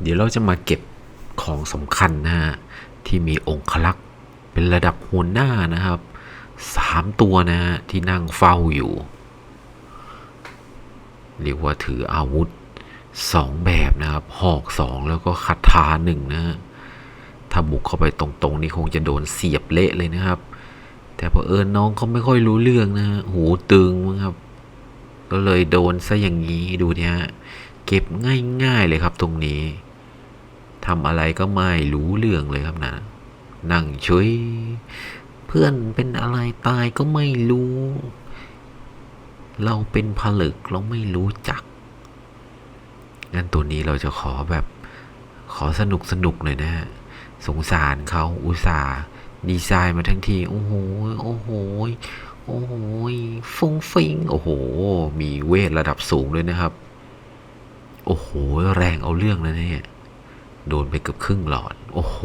เดี๋ยวเราจะมาเก็บของสำคัญนะฮะที่มีองคลักษ์เป็นระดับหัวหน้านะครับสามตัวนะฮะที่นั่งเฝ้าอยู่ เรียกว่าถืออาวุธสองแบบนะครับ หอกสองแล้วก็คาถาหนึ่งนะฮะถ้าบุกเข้าไปตรงๆ นี่คงจะโดนเสียบเละเลยนะครับ แต่พอเอิญน้องเขาไม่ค่อยรู้เรื่องนะฮะหูตึงมั้งครับ ก็เลยโดนซะอย่างนี้ดูเนี่ยเก็บง่ายๆเลยครับตรงนี้ ทำอะไรก็ไม่รู้เรื่องเลยครับนะ นั่งเฉยเพื่อนเป็นอะไรตายก็ไม่รู้ เราเป็นผลึกเราไม่รู้จัก งั้นตัวนี้เราจะขอแบบขอสนุกสนุกหน่อยนะฮะ สงสารเขาอุตส่าห์ดีไซน์มาทั้งที โอ้โห โอ้โห โอ้โหฟงฟิง โอ้โห มีเวทระดับสูงด้วยนะครับ โอ้โห แรงเอาเรื่องนะเนี่ย โดนไปเกือบครึ่งหลอด โอ้โห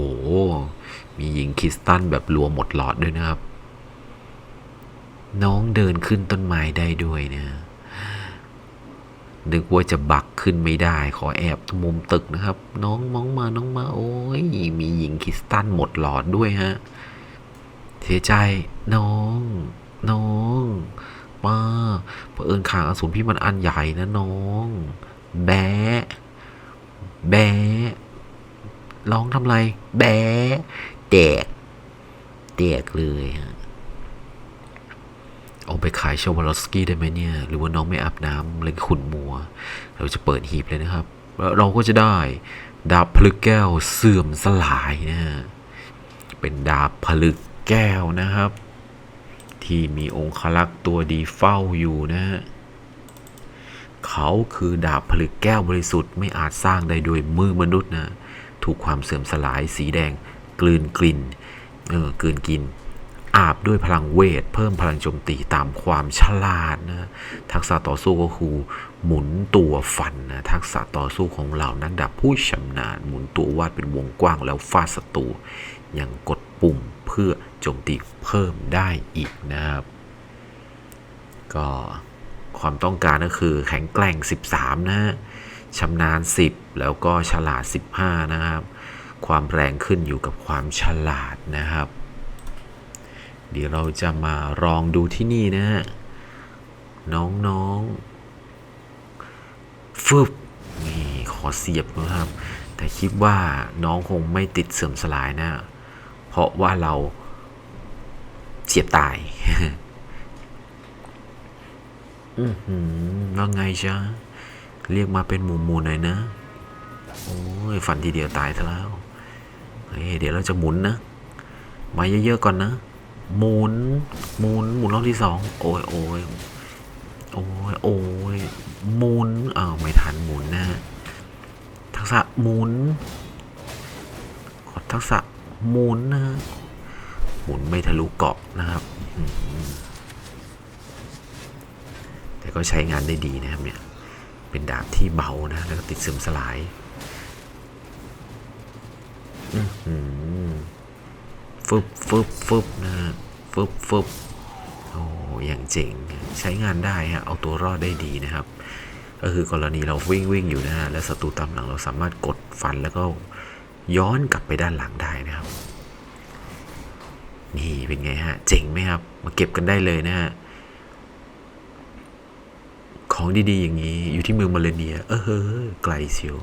มียิงคริสตันแบบรัวหมดหลอดด้วยนะครับ น้องเดินขึ้นต้นไม้ได้ด้วยนะ นึกว่าจะบักขึ้นไม่ได้ ขอแอบมุมตึกนะครับ น้องมองมาน้องมาโอ้ย มีหญิงคริสตันหมดหลอดด้วยฮะ เสียใจน้อง น้องป้าเผอิญขางอสูรพี่มันอันใหญ่นะน้อง แบะแบะ ร้องทำไร แบะแตกแตกเลยฮะเอาไปขายชาววลอสกี้ได้ไหมเนี่ย หรือว่าน้องไม่อาบน้ำเลยขุนมัว เราจะเปิดหีบเลยนะครับ เราก็จะได้ ดาบผลึกแก้วเสื่อมสลายนะฮะเป็นดาบผลึกแก้วนะครับ ที่มีองคลักษ์ตัวดีเฝ้าอยู่นะฮะเขาคือดาบผลึกแก้วบริสุทธิ์ไม่อาจสร้างได้ด้วยมือมนุษย์นะ ถูกความเสื่อมสลายสีแดง กลืนกลิ่นเออกลืนกิน อาบด้วยพลังเวท เพิ่มพลังโจมตีตามความฉลาดนะทักษะต่อสู้ก็คือหมุนตัวฟันนะทักษะต่อสู้ของเหล่านักดาบผู้ชำนาญ หมุนตัววาดเป็นวงกว้างแล้วฟาดศัตรูยังกดปุ่มเพื่อโจมตีเพิ่มได้อีกนะครับก็ความต้องการก็คือแข็งแกร่ง 13 นะฮะ ชำนาญ 10 แล้วก็ฉลาด 15 นะครับ ความแรงขึ้นอยู่กับความฉลาดนะครับ เดี๋ยวเราจะมาลองดูที่นี่นะฮะน้องๆฟึบนี่ขอเสียบนะครับ แต่คิดว่าน้องคงไม่ติดเสื่อมสลายนะ เพราะว่าเราเสียบตายอือหือว่าไงจ๊ะ เรียกมาเป็นหมูหมูหน่อยนะ โอ้ยฝันทีเดียวตายซะแล้วเฮ้ยเดี๋ยวเราจะหมุนนะ มาเยอะๆก่อนนะหมุนหมุนหมุนรอบที่สองโอ้ยโอ้ยโอ้ยโอ้ยหมุนอ้าวไม่ทันหมุนนะทักษะหมุนขอทักษะหมุนนะหมุนไม่ทะลุเกาะนะครับแต่ก็ใช้งานได้ดีนะครับเนี่ย เป็นดาบที่เบานะ แล้วก็ติดซึมสลายฟึบฟึบฟึบนะฮะฟึบฟึบโอ้อย่างเจ๋ง ใช้งานได้ฮะ เอาตัวรอดได้ดีนะครับ ก็คือกรณีเราวิ่งวิ่งอยู่นะฮะ และศัตรูตามหลังเราสามารถกดฟันแล้วก็ย้อนกลับไปด้านหลังได้นะครับ นี่เป็นไงฮะ เจ๋งไหมครับ มาเก็บกันได้เลยนะฮะ ของดีๆอย่างนี้ อยู่ที่เมืองมาเลเนีย เออเฮ้ยไกลเชียว